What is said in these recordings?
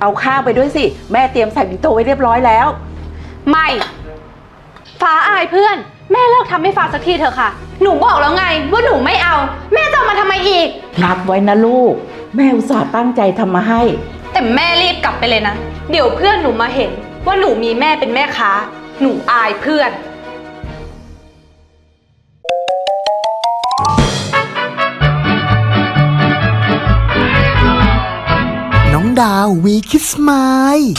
เอาข้าวไปด้วยสิ แม่เตรียมใส่บินโตไว้เรียบร้อยแล้ว ไม่ ฟ้าอายเพื่อน แม่เลิกทำให้ฟ้าสักทีเถอะค่ะ หนูบอกแล้วไงว่าหนูไม่เอา แม่จะเอามาทำไมอีก รับไว้นะลูก แม่อุตส่าห์ตั้งใจทำมาให้ แต่แม่รีบกลับไปเลยนะ เดี๋ยวเพื่อนหนูมาเห็น ว่าหนูมีแม่เป็นแม่ค้า หนูอายเพื่อน ดาววีคิสไมล์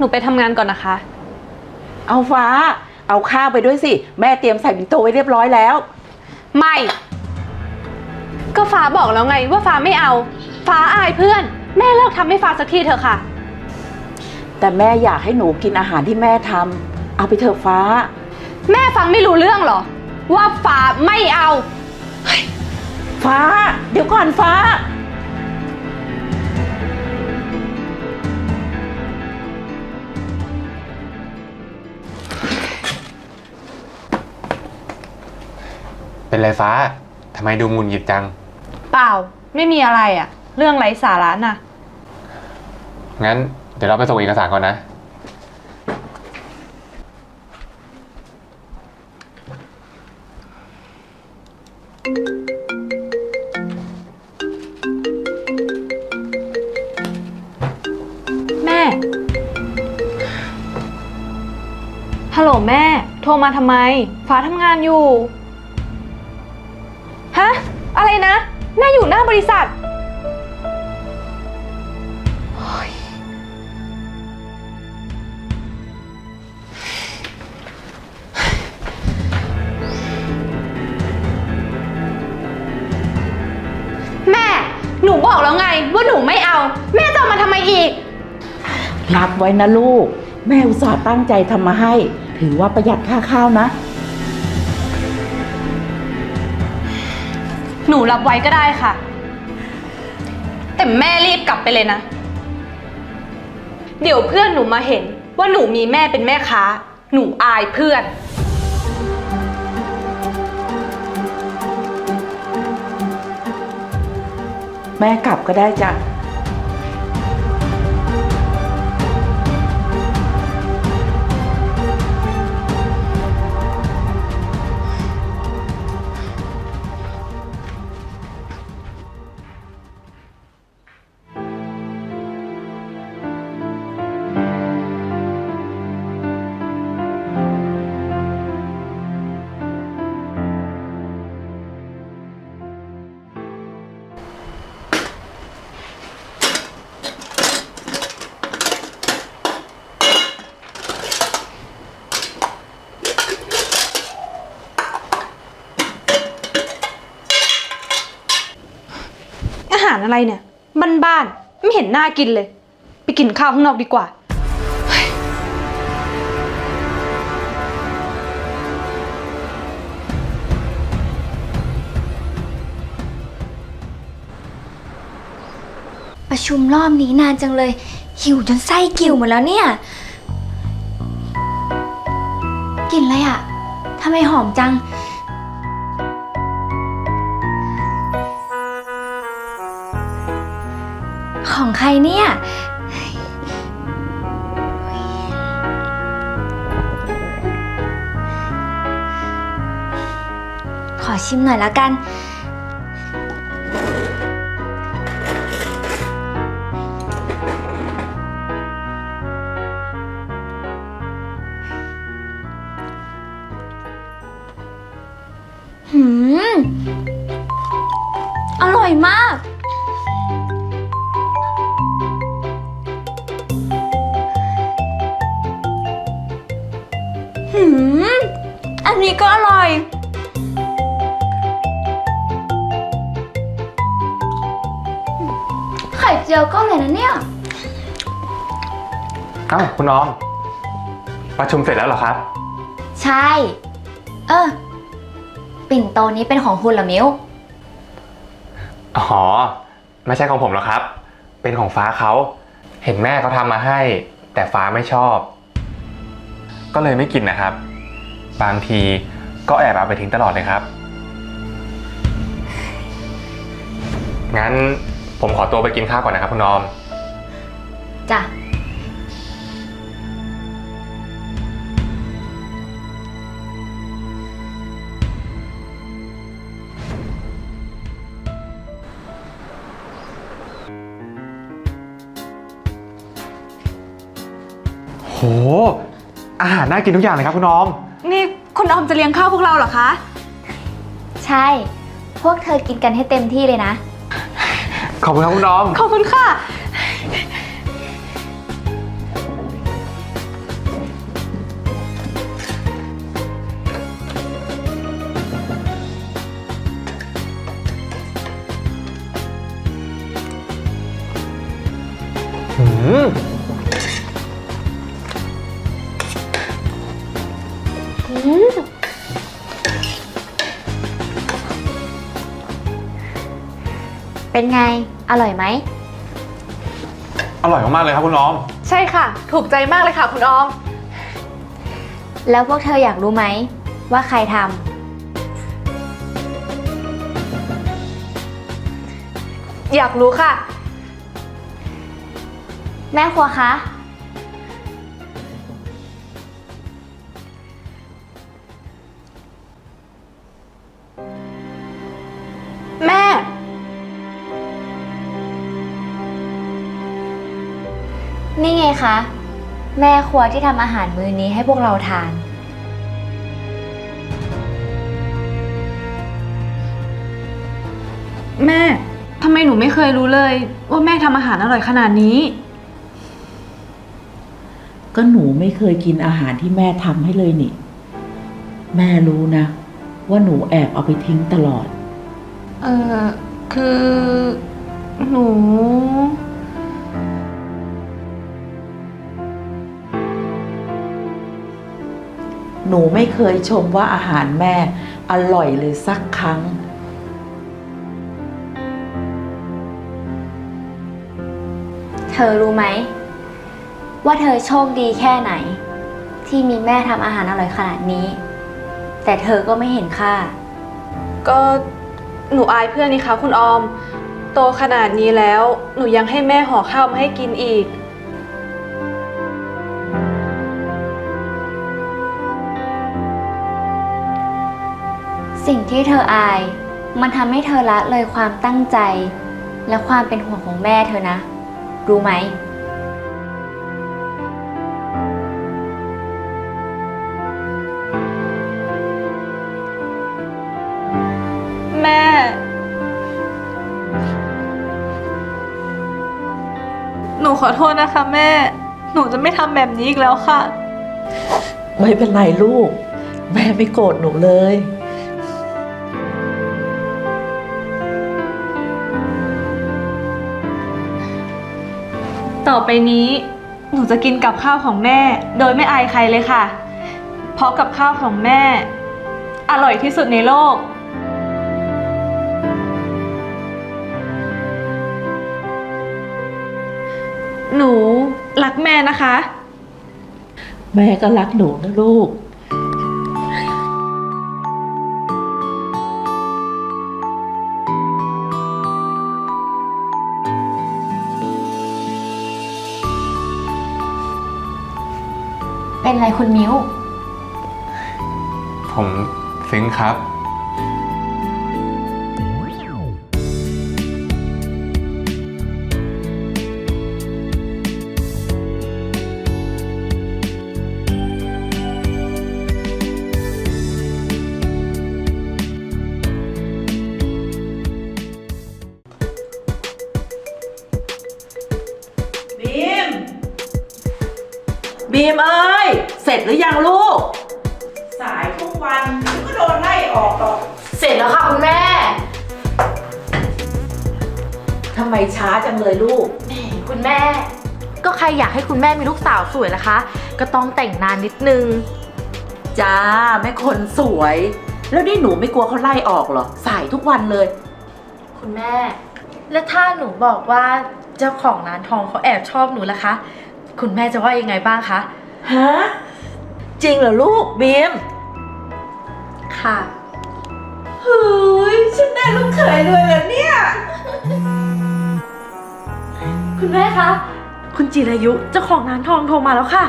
หนูไปทำงานก่อนนะคะ เอาฟ้า เอาข้าวไปด้วยสิ แม่เตรียมใส่บินโตไว้เรียบร้อยแล้ว ไม่ ก็ฟ้าบอกแล้วไงว่าฟ้าไม่เอา ฟ้าอายเพื่อน แม่เลิกทำให้ฟ้าสักทีเถอะค่ะ แต่แม่อยากให้หนูกินอาหารที่แม่ทำเอาไปเถอะฟ้า แม่ฟังไม่รู้เรื่องเหรอ ว่าฟ้าไม่เอา ฟ้า เดี๋ยวก่อนฟ้า เป็นไรฟ้าทำไมดูหงุนหงิดจัง เปล่า ไม่มีอะไรอะเรื่องไร้สาระน่ะ งั้นเดี๋ยวเราไปส่งเอกสารก่อนนะ แม่ ฮัลโหลแม่ โทรมาทำไม ฟ้าทำงานอยู่ นูบอกแล้วไงว่าหนูไม่เอา แม่จะเอามาทำไมอีก รับไว้นะลูก แม่อุตส่าห์ตั้งใจทำมาให้ ถือว่าประหยัดค่าข้าวนะ หนูรับไว้ก็ได้ค่ะ แต่แม่รีบกลับไปเลยนะ เดี๋ยวเพื่อนหนูมาเห็นว่าหนูมีแม่เป็นแม่ค้า หนูอายเพื่อน แม่กลับก็ได้จ้ะ อารอะไรเนี่ยบ้านๆไม่เห็นน่ากินเลย ไปกินข้าวข้างนอกดีกว่า ประชุมรอบนี้นานจังเลย หิวจนไส้กิ่วหมดแล้วเนี่ยกลินอะไรอะทำไมหอมจัง ใครเนี่ย ขอชิมหน่อยแล้วกัน มเสร็จแล้วเหรอครับ ใช่ เออ ปิ่นโตนี้เป็นของคุณเหรอมิวอ๋อ ไม่ใช่ของผมหรอกครับ เป็นของฟ้าเขา เห็นแม่เขาทำมาให้ แต่ฟ้าไม่ชอบ ก็เลยไม่กินนะครับ บางทีก็แอบเอาไปทิ้งตลอดเลยครับ งั้นผมขอตัวไปกินข้าวก่อนนะครับคุณนอม จ้ะ โห อาหารน่ากินทุกอย่างเลยครับคุณนอม นี่คุณออมจะเลี้ยงข้าวพวกเราเหรอคะ ใช่ พวกเธอกินกันให้เต็มที่เลยนะ ขอบคุณครับคุณนอม ขอบคุณค่ะหืม เป็นไง อร่อยไหม อร่อยมากๆเลยครับคุณนอมใช่ค่ะ ถูกใจมากเลยค่ะคุณออม แล้วพวกเธออยากรู้ไหม ว่าใครทำอยากรู้ค่ะแม่ครัวคะ นี่ไงคะ แม่ครัวที่ทำอาหารมื้อนี้ให้พวกเราทาน แม่ ทำไมหนูไม่เคยรู้เลย ว่าแม่ทำอาหารอร่อยขนาดนี้ ก็หนูไม่เคยกินอาหารที่แม่ทำให้เลยนี่ แม่รู้นะ ว่าหนูแอบเอาไปทิ้งตลอด เออคือ หนู หนูไม่เคยชมว่าอาหารแม่อร่อยเลยสักครั้ง เธอรู้ไหม ว่าเธอโชคดีแค่ไหน ที่มีแม่ทำอาหารอร่อยขนาดนี้ แต่เธอก็ไม่เห็นค่า ก็หนูอายเพื่อนนี่คะคุณออม โตขนาดนี้แล้วหนูยังให้แม่ห่อข้าวมาให้กินอีก สิ่งที่เธออาย มันทำให้เธอละเลยความตั้งใจ และความเป็นห่วงของแม่เธอนะ รู้ไหม แม่ หนูขอโทษนะคะแม่ หนูจะไม่ทำแบบนี้อีกแล้วค่ะ ไม่เป็นไรลูก แม่ไม่โกรธหนูเลย ต่อไปนี้ หนูจะกินกับข้าวของแม่ โดยไม่อายใครเลยค่ะ เพราะกับข้าวของแม่ อร่อยที่สุดในโลก หนูรักแม่นะคะ แม่ก็รักหนูนะลูก ไรคุณมิ้ว ผมซึ้งครับ ไมช้าจังเลยลูกคุณแม่ ก็ใครอยากให้คุณแม่มีลูกสาวสวยนะคะ ก็ต้องแต่งนานนิดนึง จ้าแม่คนสวย แล้วนี่หนูไม่กลัวเขาไล่ออกเหรอ สายทุกวันเลย คุณแม่ แล้วถ้าหนูบอกว่าเจ้าของร้านทองเขาแอบชอบหนูล่ะคะ คุณแม่จะว่ายังไงบ้างคะ ฮะ จริงเหรอลูกบีมค่ะ เฮ้ยฉันได้ลูกเขยเลยเหรอเนี่ย คุณแม่คะ คุณจิรายุเจ้าของร้านทองโทรมาแล้วค่ะ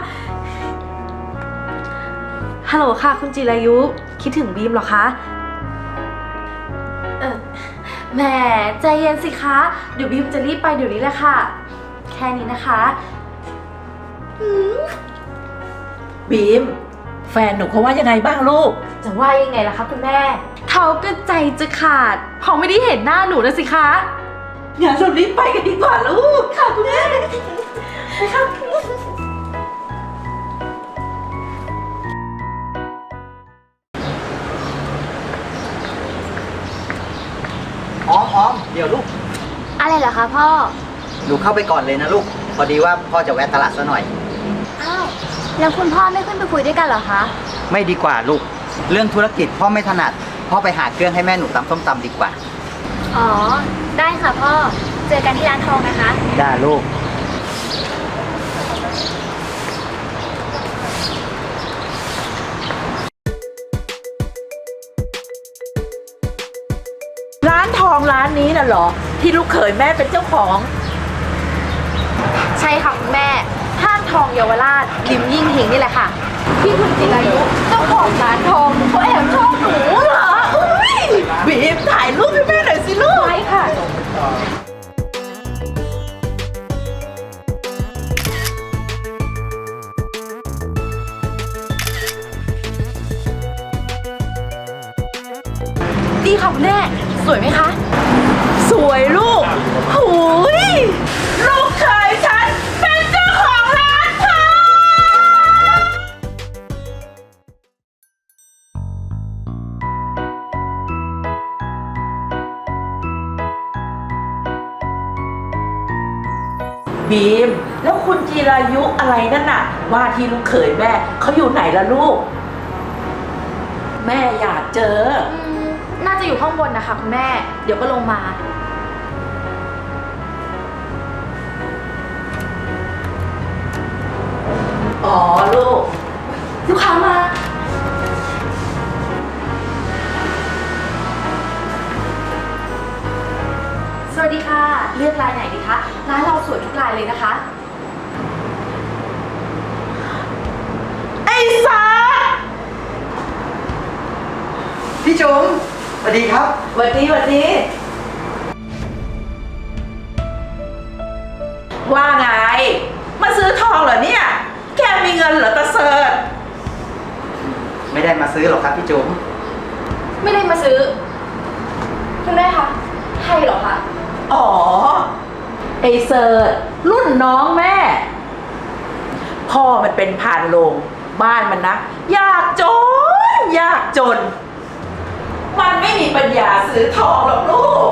ฮัลโหลค่ะ คุณจิรายุ คิดถึงบีมเหรอคะ เออแหมใจเย็นสิคะ เดี๋ยวบีมจะรีบไปเดี๋ยวนี้แหละค่ะ แค่นี้นะคะบีม แฟนหนูเขาว่ายังไงบ้างลูก จะว่ายังไงล่ะคะคุณแม่ เขาก็ใจจะขาดเพอไม่ได้เห็นหน้าหนูนะสิคะ งั้นเรารีบไปกันดีกว่าลูกค่ะคุณแม่พร้อมพร้อมเดี๋ยวลูก อะไรเหรอคะพ่อ หนูเข้าไปก่อนเลยนะลูก พอดีว่าพ่อจะแวะตลาดซะหน่อย อ้าว แล้วคุณพ่อไม่ขึ้นไปคุยด้วยกันเหรอคะ ไม่ดีกว่าลูก เรื่องธุรกิจพ่อไม่ถนัด พ่อไปหาเครื่องให้แม่หนูตำส้มตำดีกว่า อ๋อ ได้ค่ะพ่อ เจอกันที่ร้านทองนะคะ ได้ลูก ร้านทองร้านนี้น่ะเหรอ ที่ลูกเขยแม่เป็นเจ้าของ ใช่ค่ะคุณแม่ห้างทองเยาวราชริมยิ่งเฮงนี่แหละค่ะ ที่คุณจิรายุเจ้าของร้านทองเขาแอบชอบหนูเหรออุ้ย บีมถ่ายรูปให้แม่หน่อยสิลูกใช่ค่ะ ดีค่ะคุณแม่ สวยไหมคะ สวยลูกหูย บีม แล้วคุณจีรายุอะไรนั่นน่ะ ว่าที่ลูกเขยแม่เขาอยู่ไหนล่ะลูก แม่อยากเจอ อืมน่าจะอยู่ข้างบนนะคะคุณแม่ เดี๋ยวก็ลงมา วัสดีครับ หวันดีหวันดี ว่าไง มาซื้อทองเหรอเนี่ย แกมีเงินเหรอตะเสิร์ตไม่ได้มาซื้อหรอกครับพี่จุ๋มไม่ได้มาซื้อ คุณแม่คะใครเหรอคะอ๋อ ไอ้เสิร์ตรุ่นน้องแม่ พ่อมันเป็นผ่านโรงบ้านมันนะ ยากจน ยากจนมันไม่มี ปัญญาซื้อทองหรอกลูก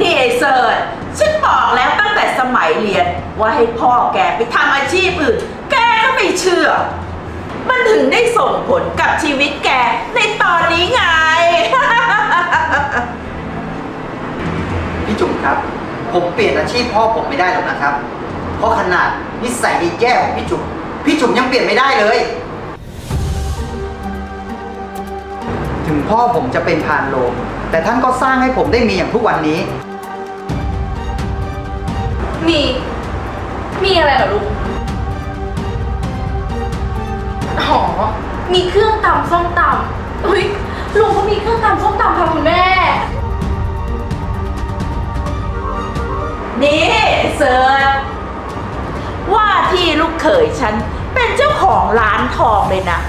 นี่ไอ้เสิร์ตฉันบอกแล้วตั้งแต่สมัยเรียน ว่าให้พ่อแกไปทำอาชีพอื่น แกก็ไม่เชื่อ มันถึงได้ส่งผลกับชีวิตแกในตอนนี้ไง พี่จุ๋มครับ ผมเปลี่ยนอาชีพพ่อผมไม่ได้หรอกนะครับ เพราะขนาดนิสัยดีแย่ของพี่จุ๋มพี่จุ๋มยังเปลี่ยนไม่ได้เลย งพ่อผมจะเป็นพานโลงแต่ท่านก็สร้างให้ผมได้มีอย่างทุกวันนี้ มี มีอะไรเหรอลุงอ๋อมีเครื่องตำส้มตำอุ้ยลุงเขามีเครื่องตำส้มตำค่ะคุณแม่ นี่เสิร์ชว่าที่ลูกเขยฉันเป็นเจ้าของร้านทองเลยนะ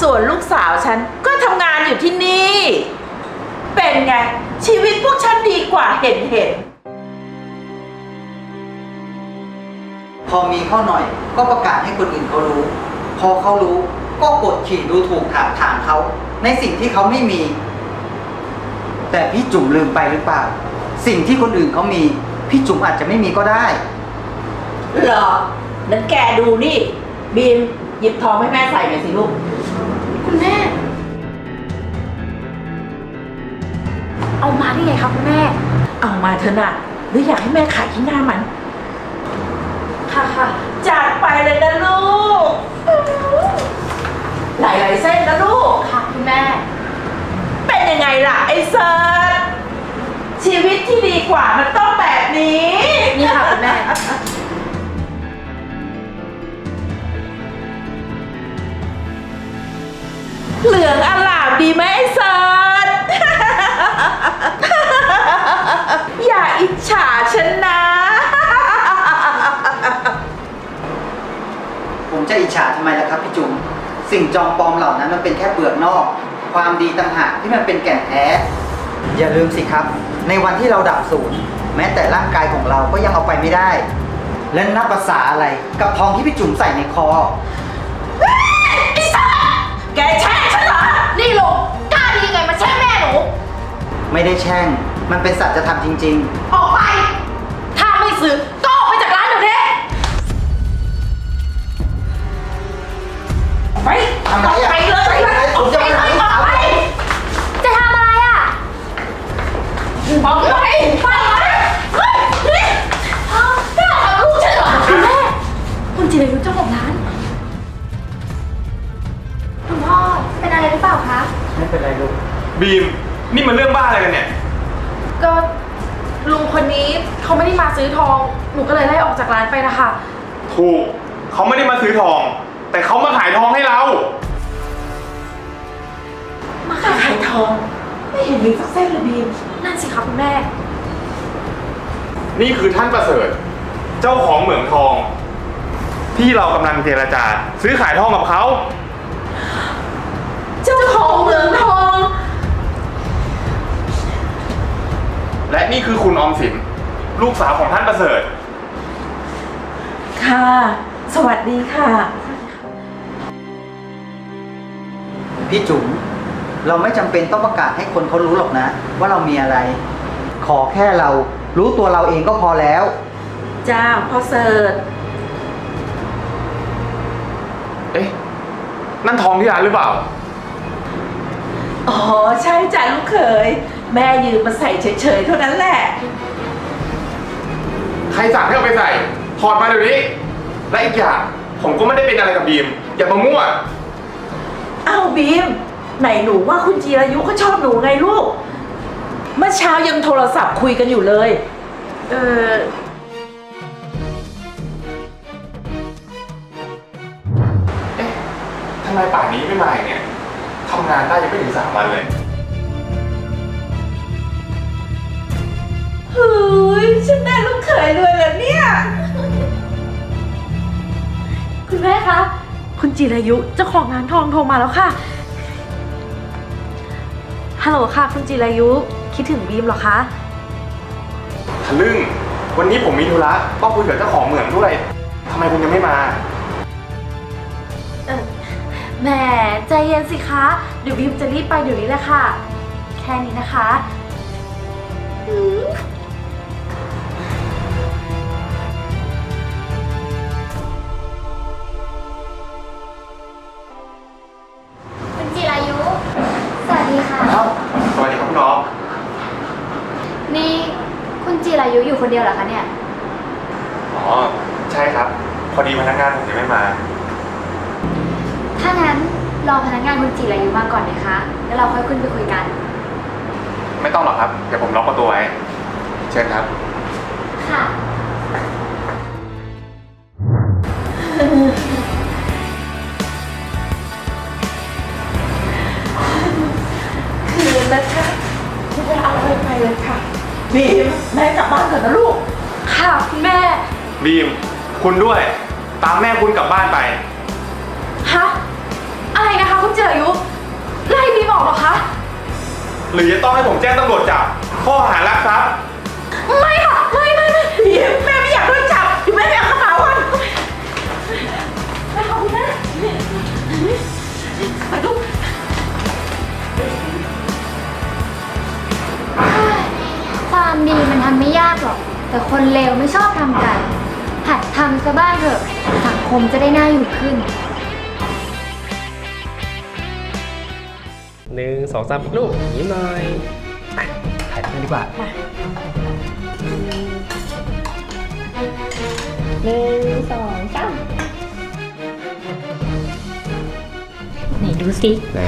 ส่วนลูกสาวฉันก็ทำ อยู่ที่นี่ เป็นไง ชีวิตพวกฉันดีกว่าเห็นเห็นพอมีเข้าหน่อยก็ประกาศให้คนอื่นเขารู้ พอเขารู้ก็กดขี่ดูถูกถากถางเขาในสิ่งที่เขาไม่มี แต่พี่จุ๋มลืมไปหรือเปล่า สิ่งที่คนอื่นเขามี พี่จุ๋มอาจจะไม่มีก็ได้ เหรอนั้นแกดูนี่บีมหยิบทองให้แม่ใส่หน่อยสิลูก คุณแม่ เอามาได้ไงคะคุณแม่ เอามาเถอะนะหรืออยากให้แม่ขายที่หน้ามัน ค่ะค่ะจัดไปเลยนะลูก หลายๆเส้นนะลูก ค่ะคุณแม่ เป็นยังไงล่ะไอ้เซิร์ชชีวิตที่ดีกว่ามันต้องแบบนี้ นี่ค่ะคุณแม่ อย่าอิจฉาฉันนะ ผมจะอิจฉาทำไมล่ะครับพี่จุ๋มสิ่งจองปลอมเหล่านั้นมันเป็นแค่เปลือกนอก ความดีต่างหากที่มันเป็นแก่นแท้อย่าลืมสิครับ ในวันที่เราดับศูนย์แม้แต่ร่างกายของเราก็ยังเอาไปไม่ได้ และนับภาษาอะไรกับทองที่พี่จุ๋มใส่ในคอไอ้สัสแกแช่งฉันเหรอ นี่ลุงกล้าดียังไงมาแช่งแม่หนู ไม่ได้แช่ง มันเป็นสัจธรรมจริง ออกไป ถ้าไม่ซื้อก็ออกไปจากร้านเดี๋ยวนี้ไปทำไมอะไปเลยไปเลยผมจะไปไหนออกไปจะทำอะไรอะ ออกไปไปเลยเฮ้ยนี่อ้าวกล้าทำลูกฉันเหรอคุณแม่คุณจิรายุเจ้าของร้าน คุณพ่อเป็นอะไรหรือเปล่าคะ ๆ ไม่เป็นไรลูก บีม นี่มันเรื่องบ้าอะไรกันเนี่ย ก็ลุงคนนี้เขาไม่ได้มาซื้อทอง หนูก็เลยไล่ออกจากร้านไปนะคะ ถูกเขาไม่ได้มาซื้อทอง แต่เขามาขายทองให้เรา มาขายทอง ไม่เห็นมีสักเส้นเลยบีมนั่นสิคะคุณแม่ นี่คือท่านประเสริฐ เจ้าของเหมืองทอง ที่เรากำลังเจรจา ซื้อขายทองกับเขา เจ้าของเหมืองทอง และนี่คือคุณออมสิน ลูกสาวของท่านประเสริฐ ค่ะ สวัสดีค่ะ พี่จุ๋มเราไม่จำเป็นต้องประกาศให้คนเขารู้หรอกนะ ว่าเรามีอะไร ขอแค่เรารู้ตัวเราเองก็พอแล้ว จ้าพ่อเสิร์ชเอ๊ะ นั่นทองที่ร้านหรือเปล่า อ๋อ ใช่จ้าลูกเขย แม่ยืมมาใส่เฉยๆเท่านั้นแหละ ใครสั่งให้เอาไปใส่ถอดมาเดี๋ยวนี้ และอีกอย่างผมก็ไม่ได้เป็นอะไรกับบีม อย่ามามั่วอ้าวบีม ไหนหนูว่าคุณจีรายุเขาชอบหนูไงลูก เมื่อเช้ายังโทรศัพท์คุยกันอยู่เลย เออเอ๊ะทำไมป่านนี้ไม่มาอีกเนี่ยทำงานได้ยังไม่ถึงสามวันเลย เฮ้ยฉันได้ลูกเขยรวยแล้วเนี่ย คุณแม่คะ คุณจิรายุเจ้าของร้านทองโทรมาแล้วค่ะ ฮัลโหลค่ะ คุณจิรายุคิดถึงบีมเหรอคะ ทะลึ่ง วันนี้ผมมีธุระต้องคุยกับเจ้าของเหมืองด้วยทำไมคุณยังไม่มา เออแหมใจเย็นสิคะ เดี๋ยวบีมจะรีบไปเดี๋ยวนี้แหละค่ะ แค่นี้นะคะคุณ ดียวเหรอคะเนี่ย อ๋อ ใช่ครับ พอดีพนักงานผมยังไม่มา ถ้างั้นรอพนักงานคุณจิรายุมาก่อนนะคะ แล้วเราค่อยขึ้นไปคุยกัน ไม่ต้องหรอกครับ เดี๋ยวผมล็อกประตูไว้ เชิญครับ ค่ะ คุณด้วย ตามแม่คุณกลับบ้านไป ฮะ อะไรนะคะคุณเจอยุไล่บีบอกหรอคะ หรือจะต้องให้ผมแจ้งตำรวจจับข้อหารักทรัพย์ไม่ค่ะ ไม่ไม่ไม่บีแม่ไม่อยากโดนจับอยู่แม่ไม่อยากระาก่อนไปขอบคุณนะไปลูก ความดีมันทำไม่ยากหรอก แต่คนเลวไม่ชอบทำกัน ทำซะบ้างเถอะ สังคมจะได้น่าอยู่ขึ้น หนึ่งสองสามลูกยิ้มหน่อยอะถ่ายรูปดีกว่าหนึ่งสองสามไหนดูสิ ไหน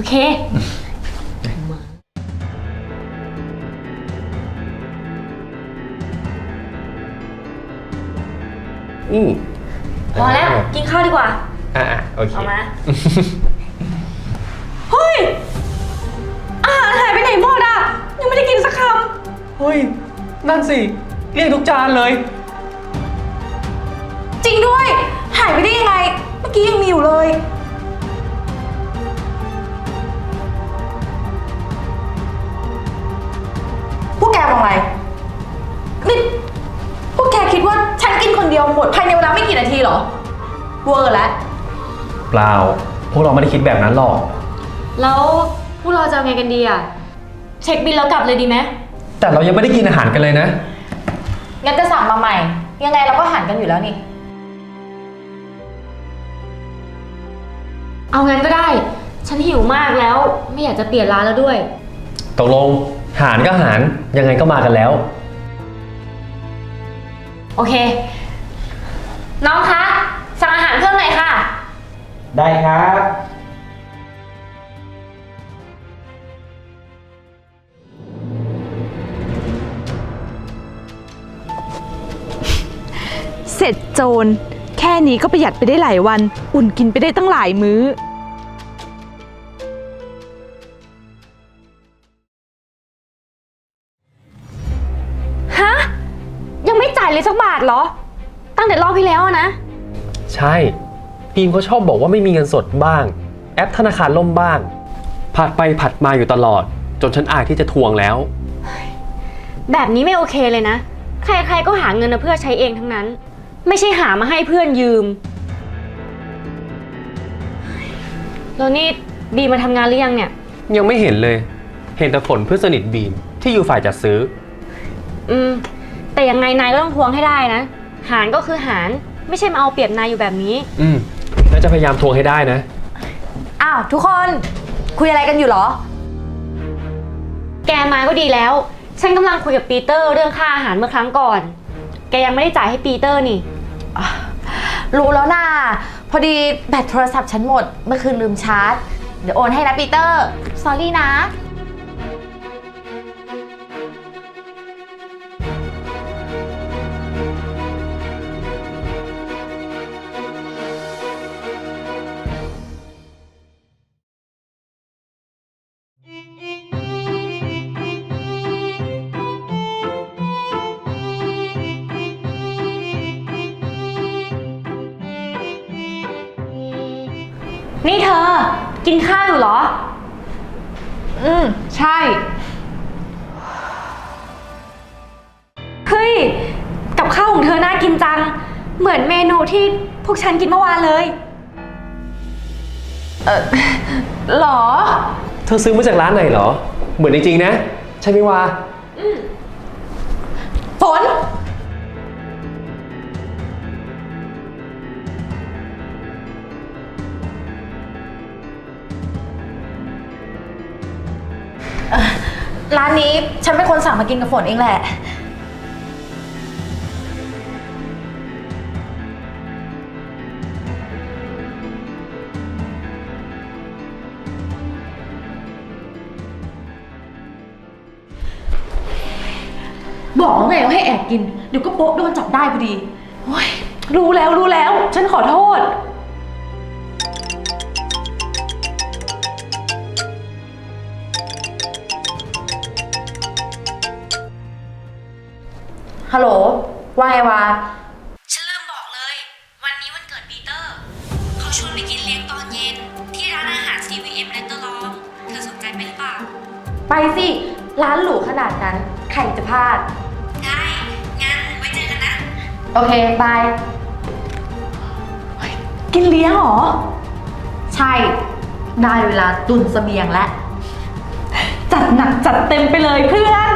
อเค อืมพอแล้ว กินข้าวดีกว่า อะอะโอเค เอามา เฮ้ย อาหารหายไปไหนหมดอะ ยังไม่ได้กินสักคเฮ้ย นั่นสิ เรียกทุกจานเลย เปล่า พวกเราไม่ได้คิดแบบนั้นหรอก แล้วพวกเราจะเอาไงกันดีอะ เช็คบินแล้วกลับเลยดีไหมแต่เรายังไม่ได้กินอาหารกันเลยนะ งั้นจะสั่งมาใหม่ ยังไงเราก็หันกันอยู่แล้วนี่ เอางั้นก็ได้ ฉันหิวมากแล้ว ไม่อยากจะเปลี่ยนร้านแล้วด้วย ตกลงหารก็หาร ยังไงก็มากันแล้ว โอเค น้องคะ สั่งอาหารเพิ่มหน่อยค่ะ ได้ครับ เสร็จโจร แค่นี้ก็ประหยัดไปได้หลายวัน อุ่นกินไปได้ตั้งหลายมื้อ ฮะ ยังไม่จ่ายเลยสักบาทเหรอ ตั้งแต่รอบที่แล้วอะนะ ใช่ พีมเขาชอบบอกว่าไม่มีเงินสดบ้าง แอปธนาคารล่มบ้าง ผัดไปผัดมาอยู่ตลอด จนฉันอายที่จะทวงแล้ว แบบนี้ไม่โอเคเลยนะ ใครๆก็หาเงินมาเพื่อใช้เองทั้งนั้น ไม่ใช่หามาให้เพื่อนยืม แล้วนี่บีมาทำงานหรือยังเนี่ย ยังไม่เห็นเลย เห็นแต่ฝนเพื่อนสนิทบีมที่อยู่ฝ่ายจัดซื้อ อืม แต่ยังไงนายก็ต้องทวงให้ได้นะ หารก็คือหาร ไม่ใช่มาเอาเปรียบนายอยู่แบบนี้ อืม แล้วจะพยายามทวงให้ได้นะ อ้าวทุกคนคุยอะไรกันอยู่เหรอ แกมาก็ดีแล้ว ฉันกำลังคุยกับปีเตอร์เรื่องค่าอาหารเมื่อครั้งก่อน แกยังไม่ได้จ่ายให้ปีเตอร์นี่ รู้แล้วนะพอดีแบตโทรศัพท์ฉันหมด เมื่อคืนลืมชาร์จ เดี๋ยวโอนให้นะปีเตอร์ สอรี่นะ อยู่เหรอ อืม ใช่ เฮ้ย กับข้าวของเธอน่ากินจัง เหมือนเมนูที่พวกฉันกินเมื่อวานเลย เออหรอ เธอซื้อมาจากร้านไหนเหรอ เหมือนจริงๆนะ ใช่ไหมวา ร้านนี้ฉันเป็นคนสั่งมากินกับฝนเองแหละ บอกแล้วไงว่าให้แอบกิน เดี๋ยวก็โป๊ะโดนจับได้พอดีโอ้ยรู้แล้วรู้แล้ว ฉันขอโทษ ฮัลโหล ว่าไงวะ ฉันลืมบอกเลย วันนี้วันเกิดปีเตอร์ เขาชวนไปกินเลี้ยงตอนเย็น ที่ร้านอาหาร CVM เลตเตอร์ลอง เธอสนใจไปหรือเปล่า ไปสิ ร้านหรูขนาดนั้น ใครจะพลาด ได้ งั้นไว้เจอกันนะ โอเค บาย กินเลี้ยงเหรอ ใช่ ได้เวลาตุนเสบียงแล้ว จัดหนักจัดเต็มไปเลยเพื่อน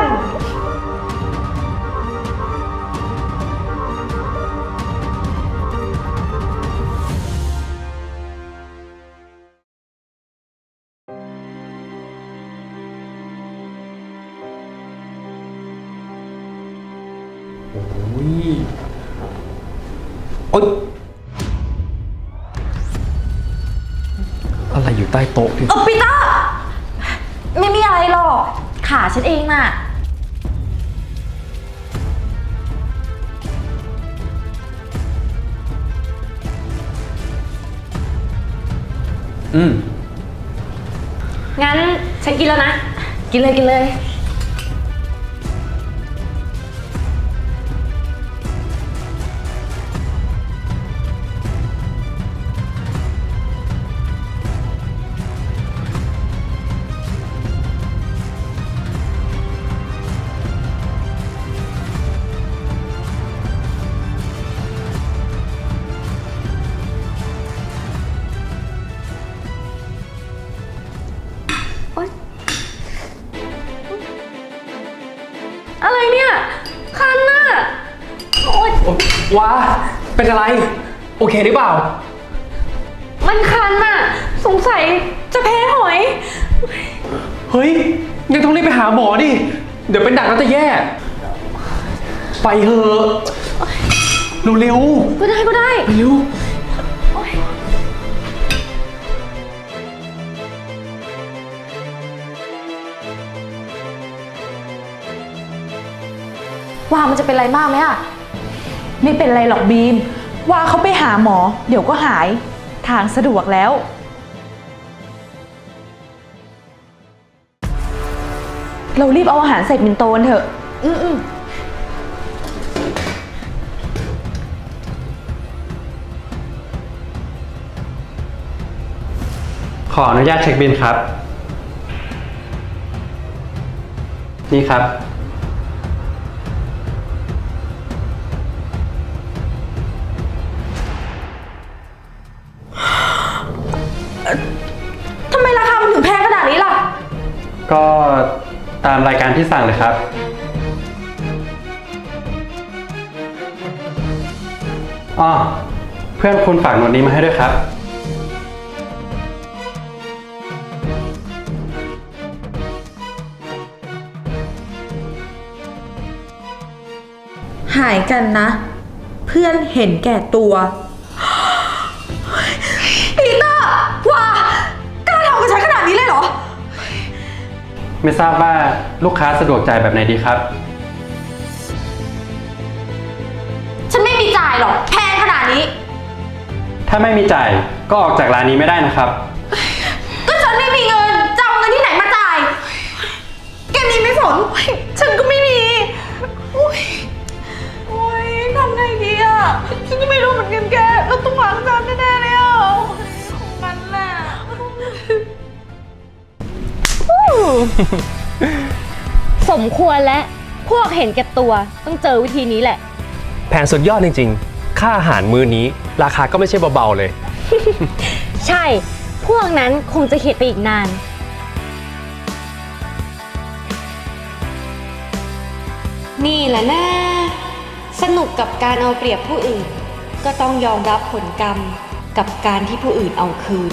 อืมงั้นฉันกินแล้วนะ กินเลยกินเลย อะไร โอเคหรือเปล่า มันคันน่ะ สงสัยจะแพ้หอย เฮ้ย ยังต้องรีบไปหาหมอดิ เดี๋ยวเป็นหนักแล้วจะแย่ ไปเถอะเร็วก็ได้ก็ได้ ๆเร็วว่ามันจะเป็นอะไรมากไหมอะไม่เป็นไรหรอกบีม ว่าเขาไปหาหมอ เดี๋ยวก็หาย ทางสะดวกแล้ว เรารีบเอาอาหารใส่ปิ่นโตกันเถอะ อืมอืมขออนุญาตเช็คบินครับ นี่ครับ ก็ตามรายการที่สั่งเลยครับ อ๋อ เพื่อนคุณฝากโน้ตนี้มาให้ด้วยครับ หายกันนะ เพื่อนเห็นแก่ตัว ไม่ทราบว่าลูกค้าสะดวกจ่ายแบบไหนดีครับ ฉันไม่มีจ่ายหรอกแพงขนาดนี้ ถ้าไม่มีจ่ายก็ออกจากร้านนี้ไม่ได้นะครับ ก็ฉันไม่มีเงินจะเอาเงินที่ไหนมาจ่าย แกมีไหม่ฝนฉันก็ไม่มีโอ๊ยโอ๊ยทำไงดีอะฉันก็ไม่รู้เหมือนกันแกเราต้องวางจานแสมควรและพวกเห็นแก่ตัวต้องเจอวิธีนี้แหละ แผนสุดยอดจริงๆ ค่าอาหารมื้อนี้ ราคาก็ไม่ใช่เบาๆเลย ใช่ พวกนั้นคงจะเข็ดไปอีกนาน นี่แหละนะ สนุกกับการเอาเปรียบผู้อื่น ก็ต้องยอมรับผลกรรมกับการที่ผู้อื่นเอาคืน